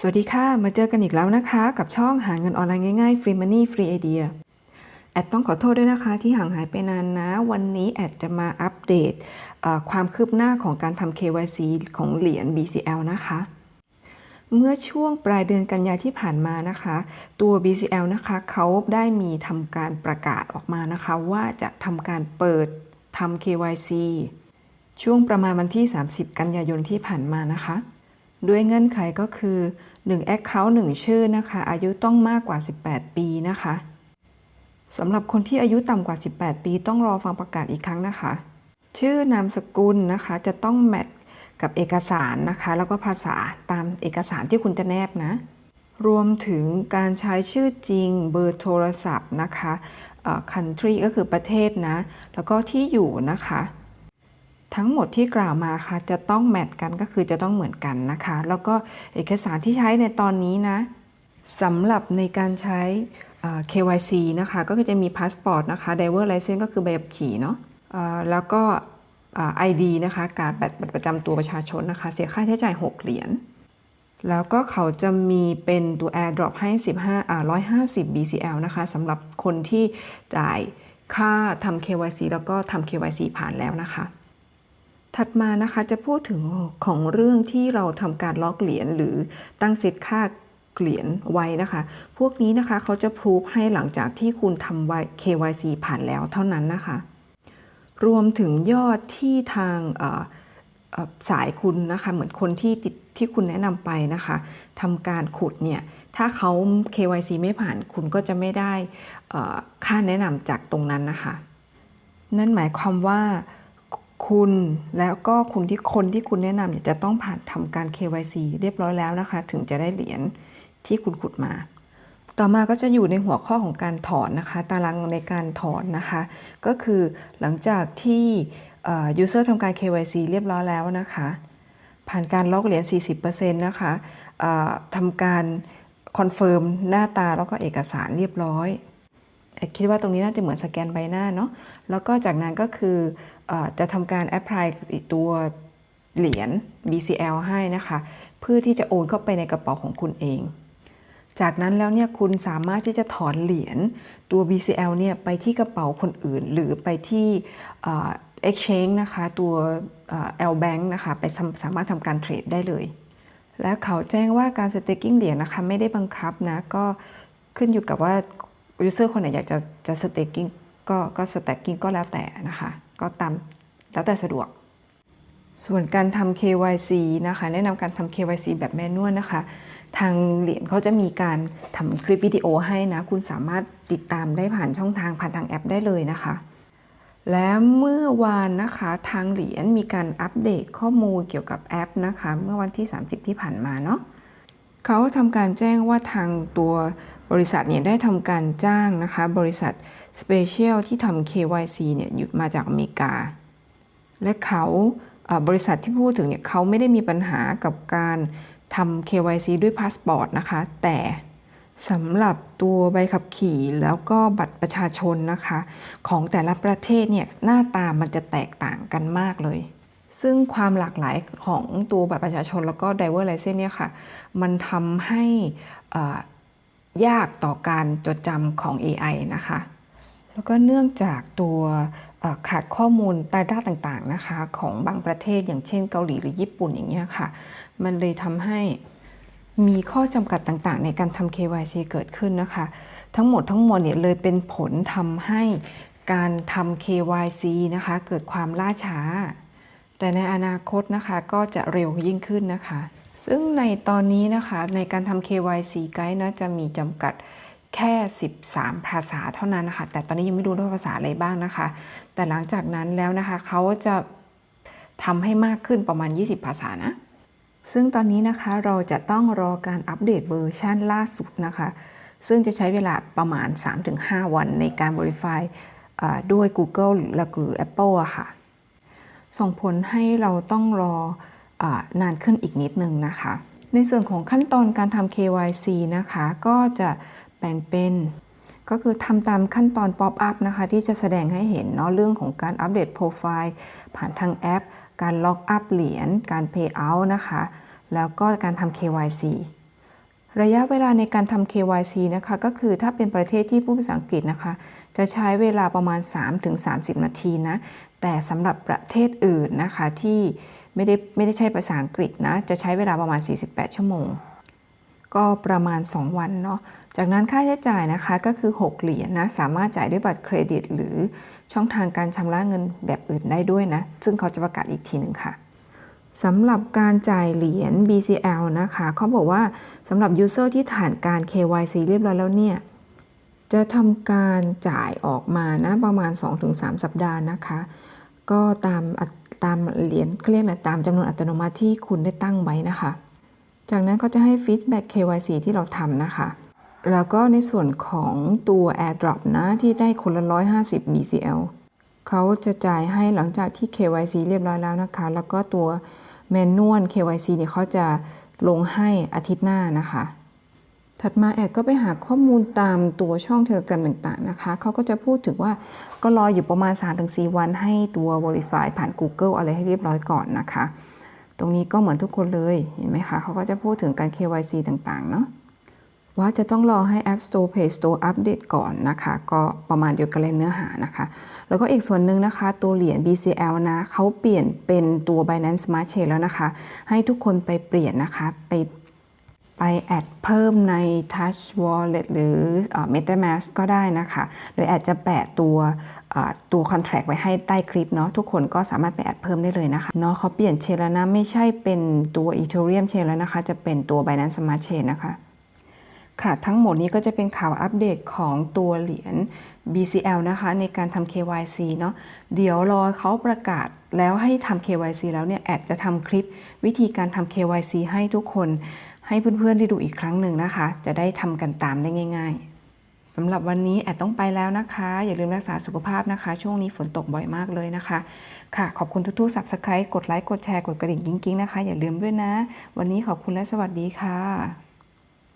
สวัสดีค่ะ มาเจอกันอีกแล้วนะคะ กับช่องหาเงินออนไลน์ง่ายๆ Free Money Free Idea แอดต้องขอโทษด้วยนะคะ ที่ห่างหายไปนานนะ วันนี้แอดจะมาอัปเดตความคืบหน้าของการทำ KYC ของเหรียญ BCL นะคะ เมื่อช่วงปลายเดือนกันยาที่ผ่านมานะคะ ตัว BCL นะคะเขาได้มีทำการประกาศออกมานะคะ ว่าจะทำการเปิดทำ KYC ช่วงประมาณวันที่ 30 กันยายนที่ผ่านมานะคะ ด้วยเงื่อนไขก็คือ1 Account 1 ชื่อนะคะ อายุต้องมากกว่า 18 ปีนะคะสำหรับคนที่อายุต่ำกว่า 18 ปี ต้องรอฟังประกาศอีกครั้งนะคะ ชื่อนามสกุลนะคะ จะต้องแมทกับเอกสารนะคะ แล้วก็ภาษาตามเอกสารที่คุณจะแนบนะ รวมถึงการใช้ชื่อจริงเบอร์โทรศัพท์นะคะเอ่อ country ก็คือประเทศนะ แล้วก็ที่อยู่นะคะ ทั้งหมดที่กล่าวมาค่ะจะต้องแมทกันก็คือจะต้องเหมือนกันนะคะ แล้วก็เอกสารที่ใช้ในตอนนี้นะสำหรับในการใช้ KYC นะคะ ก็คือจะมีพาสปอร์ตนะคะ driver license ก็คือใบขับขี่เนาะแล้วก็ ID นะคะ การบัตรบัตรประจำตัวประชาชนนะคะ เสียค่าใช้จ่าย 6 เหรียญ แล้วก็เขาจะมีเป็นตัว AirDrop ให้ 15อ่า150 BCL นะคะสำหรับคนที่จ่ายค่าทำ KYC แล้วก็ทำ KYC ผ่านแล้วนะคะ ถัดมานะคะจะพูดถึงของเรื่องที่เราทำการล็อกเหรียญหรือตั้งเซตค่าเหรียญไว้นะคะ พวกนี้นะคะเขาจะพรูฟให้หลังจากที่คุณทำไว้ KYC ผ่านแล้วเท่านั้นนะคะ รวมถึงยอดที่ทางสายคุณนะคะเหมือนคนที่ติดที่คุณแนะนำไปนะคะทำการขุดเนี่ยถ้าเขา KYC ไม่ผ่านคุณก็จะไม่ได้ค่าแนะนำจากตรงนั้นนะคะ นั่นหมายความว่า คุณแล้วก็คุณที่คนที่คุณแนะนำเนี่ยจะต้องผ่านทำการ KYC เรียบร้อยแล้วนะคะ ถึงจะได้เหรียญที่คุณขุดมา ต่อมาก็จะอยู่ในหัวข้อของการถอนนะคะ ตารางในการถอนนะคะ ก็คือหลังจากที่ user ทำการ KYC เรียบร้อยแล้วนะคะ ผ่านการล็อกเหรียญ 40%นะคะทำการคอนเฟิร์มหน้าตาแล้วก็เอกสารเรียบร้อย คิดว่าตรงนี้น่าจะเหมือนสแกนใบหน้าเนาะแล้วก็จากนั้นก็คืออจะทำการ apply ตัวเหรียญ BCL ให้นะคะ เพื่อที่จะโอนเข้าไปในกระเป๋าของคุณเอง จากนั้นแล้วเนี่ยคุณสามารถที่จะถอนเหรียญตัว BCL เนี่ยไปที่กระเป๋าคนอื่น หรือไปที่เอ่อ exchange นะคะ ตัว L Bank นะคะ ไปสามสามารถทำการเทรดได้เลย และเขาแจ้งว่าการ staking เหรียญนะคะ ไม่ได้บังคับนะ ก็ขึ้นอยู่กับว่า user คนไหนอยากจะจะ staking ก็ก็ staking ก็แล้วแต่นะคะ ก็ตามแล้วแต่สะดวก ส่วนการทำ KYC นะคะ แนะนำการทำ KYC แบบแมนนวลนะคะ ทางเหรียญเขาจะมีการทำคลิปวิดีโอให้นะ คุณสามารถติดตามได้ผ่านช่องทางผ่านทางแอปได้เลยนะคะและเมื่อวานนะคะทางเหรียญมีการอัปเดตข้อมูลเกี่ยวกับแอปนะคะ เมื่อวันที่ 30 ที่ผ่านมาเนาะ เขาทำการแจ้งว่าทางตัวบริษัทเนี่ยได้ทำการจ้างนะคะ บริษัท Special ที่ทำ KYC เนี่ยหยุดมาจากอเมริกา และเขาบริษัทที่พูดถึงเนี่ยเขาไม่ได้มีปัญหากับการทำ KYC ด้วยพาสปอร์ตนะคะ แต่สำหรับตัวใบขับขี่แล้วก็บัตรประชาชนนะคะ ของแต่ละประเทศเนี่ยหน้าตามันจะแตกต่างกันมากเลย ซึ่งความหลากหลายของตัวบัตรประชาชนแล้วก็ driver license เนี่ยค่ะ มันทำให้ยากต่อการจดจำของ AI นะคะ แล้วก็เนื่องจากตัวขาดข้อมูล Data ต่างๆนะคะของบางประเทศอย่างเช่นเกาหลีหรือญี่ปุ่นอย่างเงี้ยค่ะ มันเลยทำให้มีข้อจำกัดต่างๆ ในการทำ KYC เกิดขึ้นนะคะ ทั้งหมดทั้งมวลเนี่ยเลยเป็นผลทำให้การทำ KYC นะคะ เกิดความล่าช้า แต่ในอนาคตนะคะก็จะเร็วยิ่งขึ้นนะคะ ซึ่งในตอนนี้นะคะในการทำ KYC ไกด์นะจะมีจำกัดแค่ 13 ภาษาเท่านั้นนะคะ แต่ตอนนี้ยังไม่รู้ว่าภาษาอะไรบ้างนะคะ แต่หลังจากนั้นแล้วนะคะเขาจะทำให้มากขึ้นประมาณ 20 ภาษานะ ซึ่งตอนนี้นะคะเราจะต้องรอการอัปเดตเวอร์ชันล่าสุดนะคะ ซึ่งจะใช้เวลาประมาณ 3-5 วันในการ Verify ด้วย Google หรือและคือ Apple ค่ะ ส่งผลให้เราต้องรออนานขึ้นอีกนิดนึงนะคะ ในส่วนของขั้นตอนการทำ KYC นะคะ ก็จะแบ่งเป็นก็คือทำตามขั้นตอน Pop up นะคะ ที่จะแสดงให้เห็นเนาะเรื่องของการอัปเดตโปรไฟล์ผ่านทางแอป การล็อกอัพเหรียญการ Pay out นะคะ แล้วก็การทำ KYC ระยะเวลาในการทำ KYC นะคะ ก็คือถ้าเป็นประเทศที่พูดภาษาอังกฤษนะคะ จะใช้เวลาประมาณ 3-30 นาทีนะ แต่สำหรับประเทศอื่นนะคะที่ไม่ได้ไม่ได้ใช้ภาษาอังกฤษนะ จะใช้เวลาประมาณ 48 ชั่วโมง ก็ประมาณ 2 วันเนาะ จากนั้นค่าใช้จ่ายนะคะก็คือ 6 เหรียญนะสามารถจ่ายด้วยบัตรเครดิต หรือช่องทางการชำระเงินแบบอื่นได้ด้วยนะ ซึ่งเขาจะประกาศอีกทีหนึ่งค่ะสำหรับการจ่ายเหรียญ BCL นะคะ เขาบอกว่าสำหรับ User ที่ผ่านการ KYC เรียบร้อยแล้วเนี่ย จะทำการจ่ายออกมานะประมาณ 2-3 สัปดาห์นะคะ ก็ตามตามเหรียญเรียกนะตามจำนวนอัตโนมัติที่คุณได้ตั้งไว้นะคะ จากนั้นก็จะให้ feedback KYC ที่เราทำนะคะ แล้วก็ในส่วนของตัว AirDrop นะที่ได้คนละ 150 BCL เขาจะจ่ายให้หลังจากที่ KYC เรียบร้อยแล้วนะคะ แล้วก็ตัวแมนนวล KYC เนี่ยเขาจะลงให้อาทิตย์หน้านะคะ ถัดมาแอดก็ไปหาข้อมูลตามตัวช่องเทเลกราต่างๆนะคะ เขาก็จะพูดถึงว่าก็รออยู่ประมาณ 3-4 วันให้ตัว Verify ผ่าน Google อะไรให้เรียบร้อยก่อนนะคะ ตรงนี้ก็เหมือนทุกคนเลยเห็นไหมคะ เขาก็จะพูดถึงการ KYC ต่างๆ เนาะว่าจะต้องรอให้ App Store Play Store อัปเดตก่อนนะคะ ก็ประมาณเดียวกันเลยเนื้อหานะคะ แล้วก็อีกส่วนหนึ่งนะคะ ตัวเหรียญ BCL นะเขาเปลี่ยนเป็นตัว Binance Smart Chain แล้วนะคะ ให้ทุกคนไปเปลี่ยนนะคะไป ไปแอดเพิ่มใน Touch Wallet หรืออ MetaMask ก็ได้นะคะ โดยแอดจะแปะตัวตัว contract ไว้ให้ใต้คลิปเนาะทุกคนก็สามารถไปแอดเพิ่มได้เลยนะคะเนาะเขาเปลี่ยนเชนแล้วนะ ไม่ใช่เป็นตัว Ethereum Chain แล้วนะคะ จะเป็นตัว Binance Smart Chain นะคะค่ะทั้งหมดนี้ก็จะเป็นข่าวอัปเดตของตัวเหรียญ BCL นะคะในการทำ KYC เนาะเดี๋ยวรอเขาประกาศแล้วให้ทำ KYC แล้วเนี่ยแอดจะทำคลิปวิธีการทำ KYC ให้ทุกคน ให้เพื่อนๆได้ดูอีกครั้งหนึ่งนะคะ จะได้ทำกันตามได้ง่าย ๆสำหรับวันนี้แอดต้องไปแล้วนะคะ อย่าลืมรักษาสุขภาพนะคะ ช่วงนี้ฝนตกบ่อยมากเลยนะคะ ค่ะขอบคุณทุกๆ Subscribe กดไลค์กดแชร์กดกระดิ่งกิ้งๆนะคะ อย่าลืมด้วยนะ วันนี้ขอบคุณและสวัสดีค่ะ